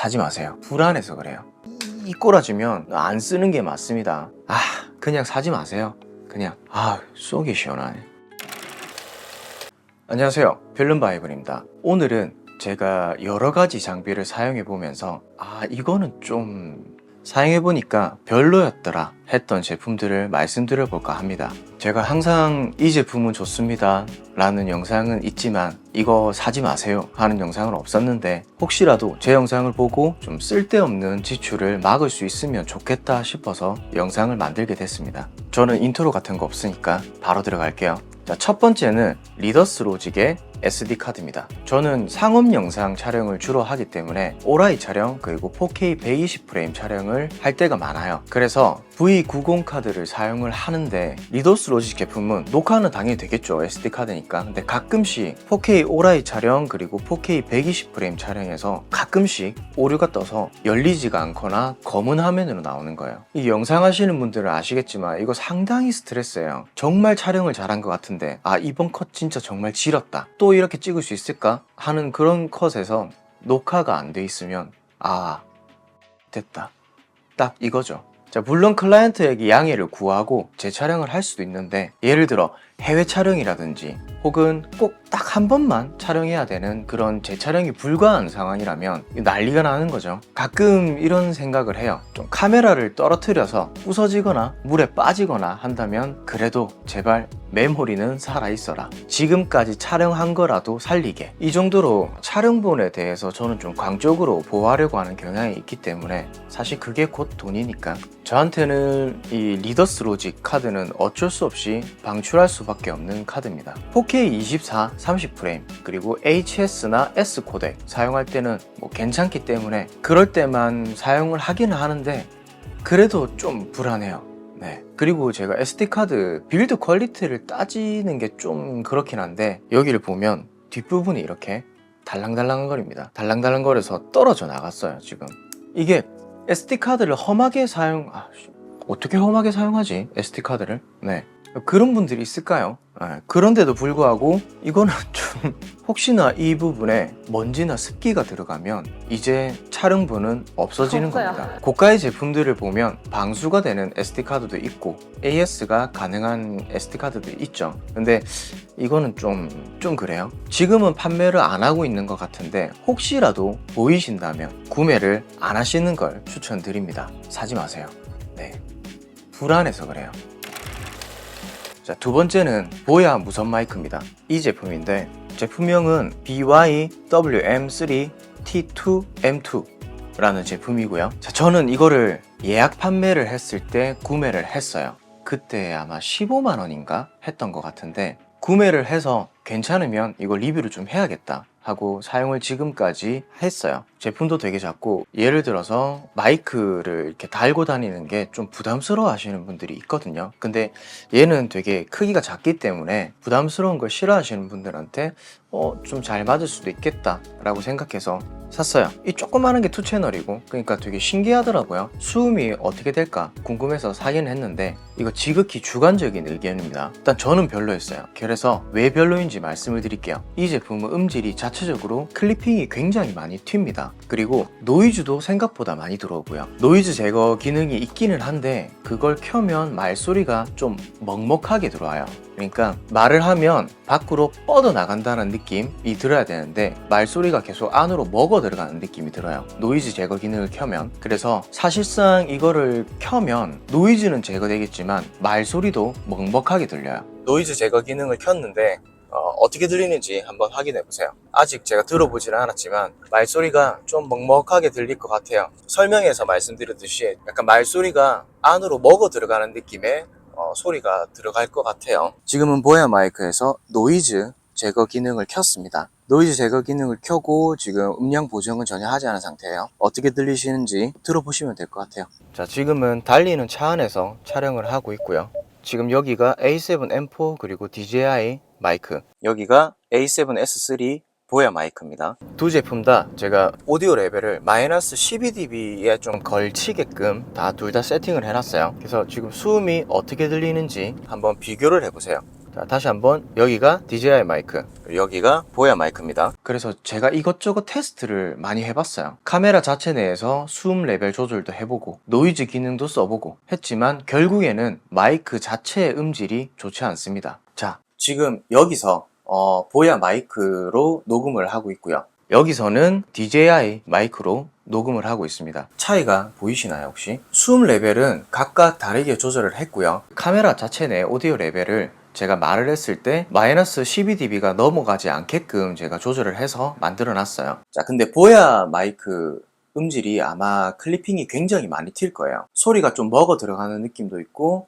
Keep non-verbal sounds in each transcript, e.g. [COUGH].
사지 마세요. 불안해서 그래요. 이- 이 꼬라지면 안 쓰는 게 맞습니다. 아, 그냥 사지 마세요. 그냥 아, 속이 시원하네. 안녕하세요. 별름 바이블입니다. 오늘은 제가 여러 가지 장비를 사용해 보면서 아, 이거는 좀 사용해 보니까 별로였더라 했던 제품들을 말씀드려 볼까 합니다. 제가 항상 이 제품은 좋습니다 라는 영상은 있지만 이거 사지 마세요 하는 영상은 없었는데 혹시라도 제 영상을 보고 좀 쓸데없는 지출을 막을 수 있으면 좋겠다 싶어서 영상을 만들게 됐습니다. 저는 인트로 같은 거 없으니까 바로 들어갈게요. 자, 첫 번째는 리더스 로직의 SD 카드입니다. 저는 상업 영상 촬영을 주로 하기 때문에 오라이 촬영 그리고 4K 120프레임 촬영을 할 때가 많아요. 그래서 V90 카드를 사용을 하는데 리더스 로직 제품은 녹화는 당연히 되겠죠. SD 카드니까. 근데 가끔씩 4K 오라이 촬영 그리고 4K 120프레임 촬영에서 가끔씩 오류가 떠서 열리지가 않거나 검은 화면으로 나오는 거예요. 이 영상 하시는 분들은 아시겠지만 이거 상당히 스트레스예요. 정말 촬영을 잘한 것 같은데 아 이번 컷 진짜 정말 지렸다. 또 이렇게 찍을 수 있을까 하는 그런 컷에서 녹화가 안 돼 있으면 아 됐다. 딱 이거죠. 자, 물론 클라이언트에게 양해를 구하고 재촬영을 할 수도 있는데 예를 들어 해외 촬영이라든지 혹은 꼭 딱 한 번만 촬영해야 되는 그런 재촬영이 불가한 상황이라면 난리가 나는 거죠. 가끔 이런 생각을 해요. 좀 카메라를 떨어뜨려서 부서지거나 물에 빠지거나 한다면 그래도 제발 메모리는 살아있어라. 지금까지 촬영한 거라도 살리게. 이 정도로 촬영본에 대해서 저는 좀 광적으로 보호하려고 하는 경향이 있기 때문에 사실 그게 곧 돈이니까. 저한테는 이 리더스 로직 카드는 어쩔 수 없이 방출할 수밖에 없는 카드입니다. 4K 24, 30프레임, 그리고 HS나 S 코덱 사용할 때는 뭐 괜찮기 때문에 그럴 때만 사용을 하기는 하는데 그래도 좀 불안해요. 네. 그리고 제가 SD카드 빌드 퀄리티를 따지는 게 좀 그렇긴 한데 여기를 보면 뒷부분이 이렇게 달랑달랑 거립니다. 달랑달랑 거려서 떨어져 나갔어요, 지금. 이게 SD카드를 험하게 사용, 아, 씨, 어떻게 험하게 사용하지? SD카드를? 네. 그런 분들이 있을까요? 네. 그런데도 불구하고 이거는 [LAUGHS] 좀 혹시나 이 부분에 먼지나 습기가 들어가면 이제 촬영본은 없어지는 없어요. 겁니다. 고가의 제품들을 보면 방수가 되는 SD카드도 있고 AS가 가능한 SD카드도 있죠. 근데 이거는 좀, 좀 그래요. 지금은 판매를 안 하고 있는 것 같은데 혹시라도 보이신다면 구매를 안 하시는 걸 추천드립니다. 사지 마세요. 네. 불안해서 그래요. 자, 두 번째는 보야 무선 마이크입니다. 이 제품인데 제품명은 BYWM3T2M2 라는 제품이고요. 자, 저는 이거를 예약 판매를 했을 때 구매를 했어요. 그때 아마 15만 원인가 했던 것 같은데 구매를 해서 괜찮으면 이거 리뷰를 좀 해야겠다 하고 사용을 지금까지 했어요. 제품도 되게 작고 예를 들어서 마이크를 이렇게 달고 다니는 게 좀 부담스러워 하시는 분들이 있거든요. 근데 얘는 되게 크기가 작기 때문에 부담스러운 걸 싫어하시는 분들한테 어, 좀 잘 맞을 수도 있겠다 라고 생각해서 샀어요. 이 조그마한 게 투 채널이고 그러니까 되게 신기하더라고요. 수음이 어떻게 될까 궁금해서 사긴 했는데 이거 지극히 주관적인 의견입니다. 일단 저는 별로였어요. 그래서 왜 별로인지 말씀을 드릴게요. 이 제품은 음질이 자체적으로 클리핑이 굉장히 많이 튑니다. 그리고 노이즈도 생각보다 많이 들어오고요. 노이즈 제거 기능이 있기는 한데 그걸 켜면 말소리가 좀 먹먹하게 들어와요. 그러니까 말을 하면 밖으로 뻗어 나간다는 느낌이 들어야 되는데 말소리가 계속 안으로 먹어 들어가는 느낌이 들어요. 노이즈 제거 기능을 켜면 그래서 사실상 이거를 켜면 노이즈는 제거되겠지만 말소리도 먹먹하게 들려요. 노이즈 제거 기능을 켰는데 어, 떻게 들리는지 한번 확인해 보세요. 아직 제가 들어보지는 않았지만 말소리가 좀 먹먹하게 들릴 것 같아요. 설명에서 말씀드렸듯이 약간 말소리가 안으로 먹어 들어가는 느낌의 어, 소리가 들어갈 것 같아요. 지금은 보야 마이크에서 노이즈 제거 기능을 켰습니다. 노이즈 제거 기능을 켜고 지금 음량 보정은 전혀 하지 않은 상태예요. 어떻게 들리시는지 들어보시면 될 것 같아요. 자, 지금은 달리는 차 안에서 촬영을 하고 있고요. 지금 여기가 A7M4 그리고 DJI 마이크 여기가 A7S3 보야 마이크입니다. 두 제품 다 제가 오디오 레벨을 마이너스 12dB에 좀 걸치게끔 다 둘 다 세팅을 해놨어요. 그래서 지금 수음이 어떻게 들리는지 한번 비교를 해보세요. 자, 다시 한번 여기가 DJI 마이크, 여기가 보야 마이크입니다. 그래서 제가 이것저것 테스트를 많이 해봤어요. 카메라 자체 내에서 수음 레벨 조절도 해보고 노이즈 기능도 써보고 했지만 결국에는 마이크 자체의 음질이 좋지 않습니다. 자, 지금 여기서 어, 보야 마이크로 녹음을 하고 있고요. 여기서는 DJI 마이크로 녹음을 하고 있습니다. 차이가 보이시나요, 혹시? 수음 레벨은 각각 다르게 조절을 했고요. 카메라 자체 내 오디오 레벨을 제가 말을 했을 때 마이너스 12dB가 넘어가지 않게끔 제가 조절을 해서 만들어 놨어요. 자, 근데 보야 마이크 음질이 아마 클리핑이 굉장히 많이 튈 거예요. 소리가 좀 먹어 들어가는 느낌도 있고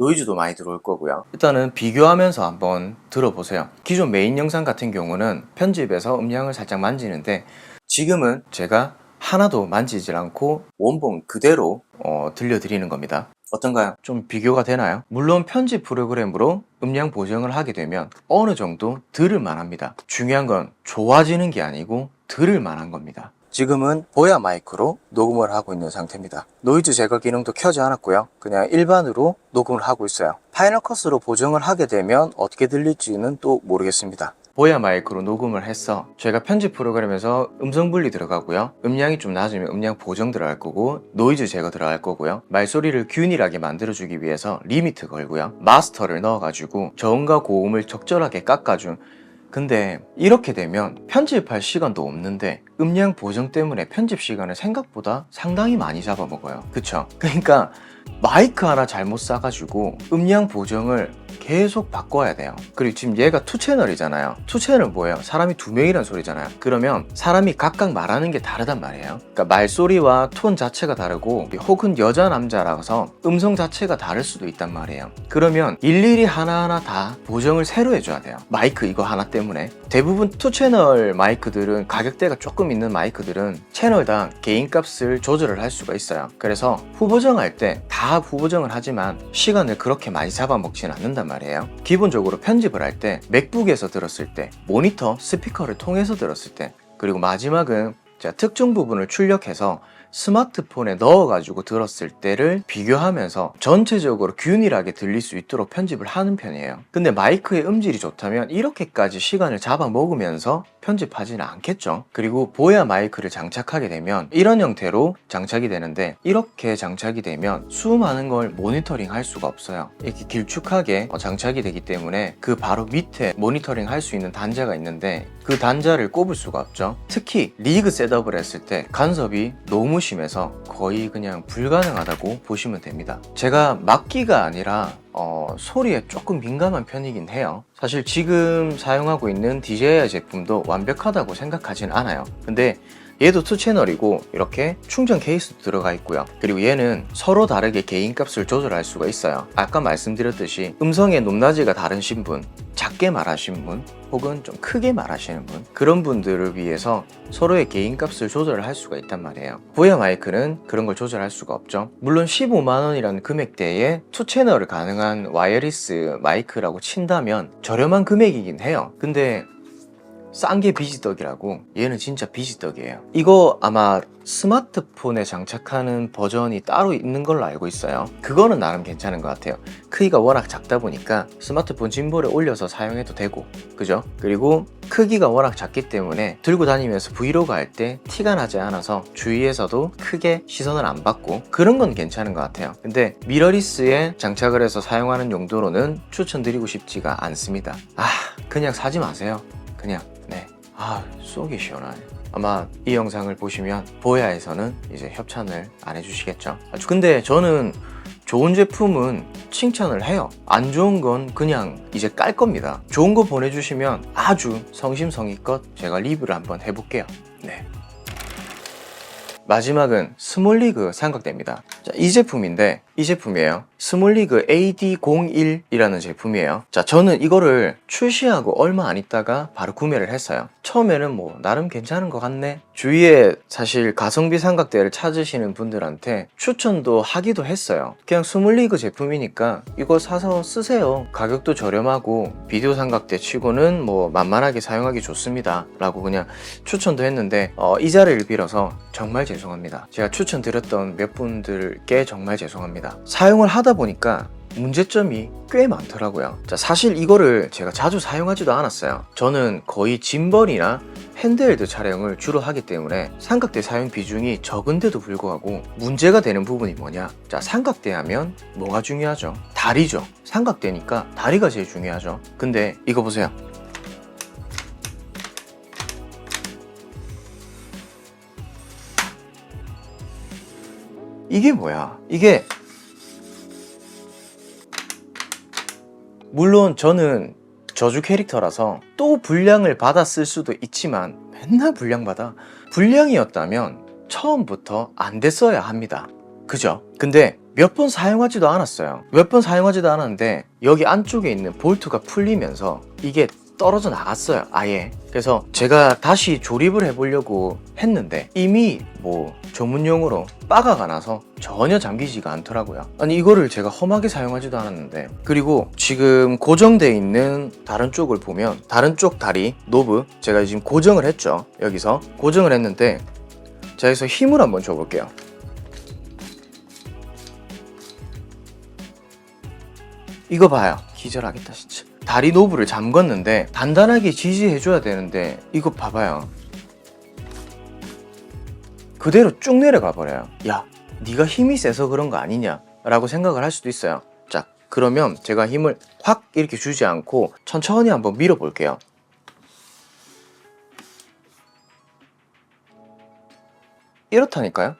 노이즈도 많이 들어올 거고요. 일단은 비교하면서 한번 들어보세요. 기존 메인 영상 같은 경우는 편집에서 음량을 살짝 만지는데 지금은 제가 하나도 만지질 않고 원본 그대로 어, 들려드리는 겁니다. 어떤가요? 좀 비교가 되나요? 물론 편집 프로그램으로 음량 보정을 하게 되면 어느 정도 들을 만합니다. 중요한 건 좋아지는 게 아니고 들을 만한 겁니다. 지금은 보야 마이크로 녹음을 하고 있는 상태입니다. 노이즈 제거 기능도 켜지 않았고요. 그냥 일반으로 녹음을 하고 있어요. 파이널 컷으로 보정을 하게 되면 어떻게 들릴지는 또 모르겠습니다. 보야 마이크로 녹음을 해서 제가 편집 프로그램에서 음성 분리 들어가고요. 음량이 좀 낮으면 음량 보정 들어갈 거고 노이즈 제거 들어갈 거고요. 말소리를 균일하게 만들어주기 위해서 리미트 걸고요. 마스터를 넣어가지고 저음과 고음을 적절하게 깎아준 근데 이렇게 되면 편집할 시간도 없는데 음량 보정 때문에 편집 시간을 생각보다 상당히 많이 잡아먹어요. 그쵸? 그러니까 마이크 하나 잘못 싸가지고 음량 보정을 계속 바꿔야 돼요. 그리고 지금 얘가 투 채널이잖아요. 투 채널 뭐예요? 사람이 두 명이란 소리잖아요. 그러면 사람이 각각 말하는 게 다르단 말이에요. 그러니까 말소리와 톤 자체가 다르고 혹은 여자 남자라서 음성 자체가 다를 수도 있단 말이에요. 그러면 일일이 하나하나 다 보정을 새로 해줘야 돼요. 마이크 이거 하나 때문에. 대부분 투 채널 마이크들은 가격대가 조금 있는 마이크들은 채널당 개인 값을 조절을 할 수가 있어요. 그래서 후보정할 때 다 후보정을 하지만 시간을 그렇게 많이 잡아먹지는 않는단 말이에요. 기본적으로 편집을 할 때 맥북에서 들었을 때 모니터 스피커를 통해서 들었을 때 그리고 마지막은 제가 특정 부분을 출력해서 스마트폰에 넣어가지고 들었을 때를 비교하면서 전체적으로 균일하게 들릴 수 있도록 편집을 하는 편이에요. 근데 마이크의 음질이 좋다면 이렇게까지 시간을 잡아 먹으면서 편집하지는 않겠죠. 그리고 보야 마이크를 장착하게 되면 이런 형태로 장착이 되는데 이렇게 장착이 되면 수많은 걸 모니터링 할 수가 없어요. 이렇게 길쭉하게 어, 장착이 되기 때문에 그 바로 밑에 모니터링 할 수 있는 단자가 있는데 그 단자를 꼽을 수가 없죠. 특히 리그 셋업을 했을 때 간섭이 너무 심해서 거의 그냥 불가능하다고 보시면 됩니다. 제가 막기가 아니라 어, 소리에 조금 민감한 편이긴 해요. 사실 지금 사용하고 있는 DJI 제품도 완벽하다고 생각하진 않아요. 근데 얘도 투 채널이고 이렇게 충전 케이스도 들어가 있고요. 그리고 얘는 서로 다르게 개인 값을 조절할 수가 있어요. 아까 말씀드렸듯이 음성의 높낮이가 다르신 분, 작게 말하신 분, 혹은 좀 크게 말하시는 분 그런 분들을 위해서 서로의 개인 값을 조절을 할 수가 있단 말이에요. 보야 마이크는 그런 걸 조절할 수가 없죠. 물론 15만 원이라는 금액대에 투 채널을 가능한 와이어리스 마이크라고 친다면 저렴한 금액이긴 해요. 근데 싼게 비지떡이라고. 얘는 진짜 비지떡이에요. 이거 아마 스마트폰에 장착하는 버전이 따로 있는 걸로 알고 있어요. 그거는 나름 괜찮은 것 같아요. 크기가 워낙 작다 보니까 스마트폰 짐볼에 올려서 사용해도 되고 그죠? 그리고 크기가 워낙 작기 때문에 들고 다니면서 브이로그 할 때 티가 나지 않아서 주위에서도 크게 시선을 안 받고 그런 건 괜찮은 것 같아요. 근데 미러리스에 장착을 해서 사용하는 용도로는 추천드리고 싶지가 않습니다. 아 그냥 사지 마세요. 그냥. 네. 아 속이 시원하네. 아마 이 영상을 보시면 보야에서는 이제 협찬을 안 해주시겠죠? 근데 저는 좋은 제품은 칭찬을 해요. 안 좋은 건 그냥 이제 깔 겁니다. 좋은 거 보내주시면 아주 성심성의껏 제가 리뷰를 한번 해볼게요. 네. 마지막은 스몰리그 삼각대입니다 자, 이 제품인데 이 제품이에요. 스몰리그 AD01이라는 제품이에요. 자 저는 이거를 출시하고 얼마 안 있다가 바로 구매를 했어요. 처음에는 뭐 나름 괜찮은 것 같네. 주위에 사실 가성비 삼각대를 찾으시는 분들한테 추천도 하기도 했어요. 그냥 스몰리그 제품이니까 이거 사서 쓰세요. 가격도 저렴하고 비디오 삼각대 치고는 뭐 만만하게 사용하기 좋습니다. 라고 그냥 추천도 했는데 어, 이 자리를 빌어서 정말 죄송합니다. 제가 추천드렸던 몇 분들 께 정말 죄송합니다 사용을 하다 보니까 문제점이 꽤 많더라고요. 자, 사실 이거를 제가 자주 사용하지도 않았어요. 저는 거의 짐벌이나 핸드헬드 촬영을 주로 하기 때문에 삼각대 사용 비중이 적은데도 불구하고 문제가 되는 부분이 뭐냐? 자, 삼각대 하면 뭐가 중요하죠? 다리죠. 삼각대니까 다리가 제일 중요하죠. 근데 이거 보세요. 이게 뭐야? 이게 물론 저는 저주 캐릭터라서 또 분량을 받았을 수도 있지만 맨날 분량 받아 분량이었다면 처음부터 안 됐어야 합니다. 그죠? 근데 몇 번 사용하지도 않았어요. 몇 번 사용하지도 않았는데 여기 안쪽에 있는 볼트가 풀리면서 이게 떨어져 나갔어요. 아예. 그래서 제가 다시 조립을 해보려고 했는데 이미 뭐 전문용어로 빠가가 나서 전혀 잠기지가 않더라고요. 아니 이거를 제가 험하게 사용하지도 않았는데 그리고 지금 고정돼 있는 다른 쪽을 보면 다른 쪽 다리 노브 제가 지금 고정을 했죠. 여기서 고정을 했는데 자 여기서 힘을 한번 줘볼게요. 이거 봐요. 기절하겠다 진짜. 다리 노브를 잠궜는데 단단하게 지지해줘야 되는데 이거 봐봐요. 그대로 쭉 내려가 버려요. 야, 네가 힘이 세서 그런 거 아니냐 라고 생각을 할 수도 있어요. 자, 그러면 제가 힘을 확 이렇게 주지 않고 천천히 한번 밀어 볼게요. 이렇다니까요?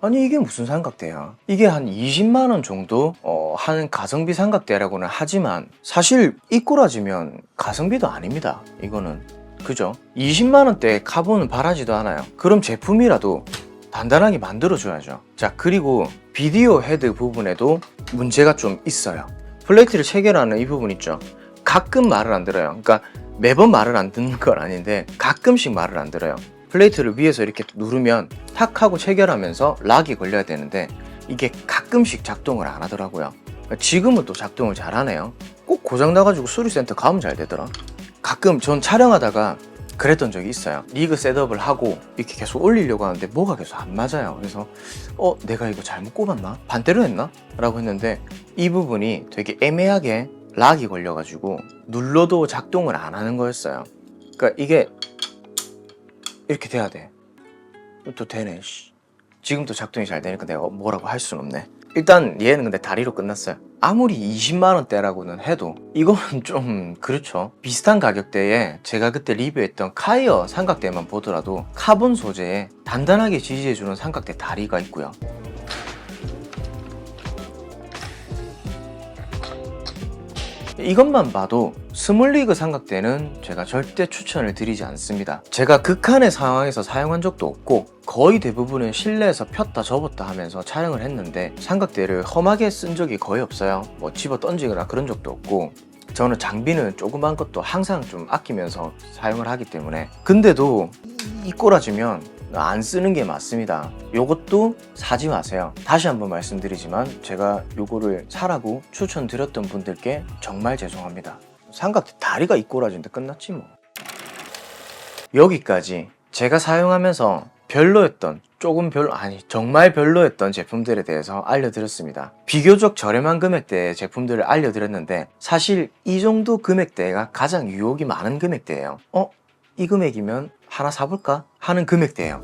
아니 이게 무슨 삼각대야? 이게 한 20만 원 정도 어, 하는 가성비 삼각대라고는 하지만 사실 이 꼬라지면 가성비도 아닙니다. 이거는 그죠? 20만 원대 카본은 바라지도 않아요. 그럼 제품이라도 단단하게 만들어줘야죠. 자 그리고 비디오 헤드 부분에도 문제가 좀 있어요. 플레이트를 체결하는 이 부분 있죠. 가끔 말을 안 들어요. 그러니까 매번 말을 안 듣는 건 아닌데 가끔씩 말을 안 들어요. 플레이트를 위에서 이렇게 누르면 탁 하고 체결하면서 락이 걸려야 되는데 이게 가끔씩 작동을 안 하더라고요. 지금은 또 작동을 잘 하네요. 꼭 고장 나가지고 수리센터 가면 잘 되더라. 가끔 전 촬영하다가 그랬던 적이 있어요. 리그 셋업을 하고 이렇게 계속 올리려고 하는데 뭐가 계속 안 맞아요. 그래서 어 내가 이거 잘못 꼽았나? 반대로 했나? 라고 했는데 이 부분이 되게 애매하게 락이 걸려가지고 눌러도 작동을 안 하는 거였어요. 그러니까 이게 이렇게 돼야 돼. 또 되네. 씨. 지금도 작동이 잘 되니까 내가 뭐라고 할 수는 없네. 일단 얘는 근데 다리로 끝났어요. 아무리 20만 원대라고는 해도 이거는 [LAUGHS] 좀 그렇죠. 비슷한 가격대에 제가 그때 리뷰했던 카이어 삼각대만 보더라도 카본 소재에 단단하게 지지해주는 삼각대 다리가 있고요. 이것만 봐도 스몰리그 삼각대는 제가 절대 추천을 드리지 않습니다. 제가 극한의 상황에서 사용한 적도 없고 거의 대부분은 실내에서 폈다 접었다 하면서 촬영을 했는데 삼각대를 험하게 쓴 적이 거의 없어요. 뭐 집어 던지거나 그런 적도 없고 저는 장비는 조그만 것도 항상 좀 아끼면서 사용을 하기 때문에 근데도 이 꼬라지면 안 쓰는 게 맞습니다. 요것도 사지 마세요. 다시 한번 말씀드리지만 제가 요거를 사라고 추천드렸던 분들께 정말 죄송합니다. 삼각대 다리가 이 꼬라진데 끝났지 뭐. 여기까지 제가 사용하면서 별로였던 조금 별로 아니 정말 별로였던 제품들에 대해서 알려드렸습니다. 비교적 저렴한 금액대의 제품들을 알려드렸는데 사실 이 정도 금액대가 가장 유혹이 많은 금액대예요. 어? 이 금액이면 하나 사볼까? 하는 금액대예요.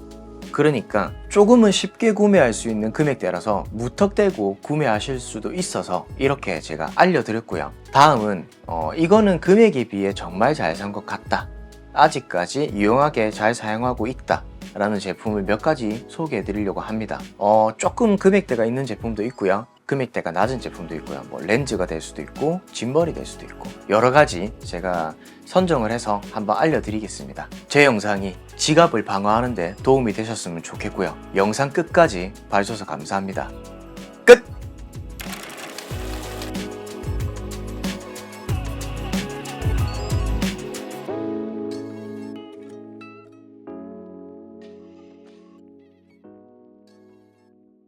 그러니까 조금은 쉽게 구매할 수 있는 금액대라서 무턱대고 구매하실 수도 있어서 이렇게 제가 알려드렸고요. 다음은 어, 이거는 금액에 비해 정말 잘 산 것 같다. 아직까지 유용하게 잘 사용하고 있다. 라는 제품을 몇 가지 소개해 드리려고 합니다. 어, 조금 금액대가 있는 제품도 있고요. 금액대가 낮은 제품도 있고요. 뭐 렌즈가 될 수도 있고 짐벌이 될 수도 있고 여러 가지 제가 선정을 해서 한번 알려드리겠습니다. 제 영상이 지갑을 방어하는데 도움이 되셨으면 좋겠고요. 영상 끝까지 봐주셔서 감사합니다. 끝!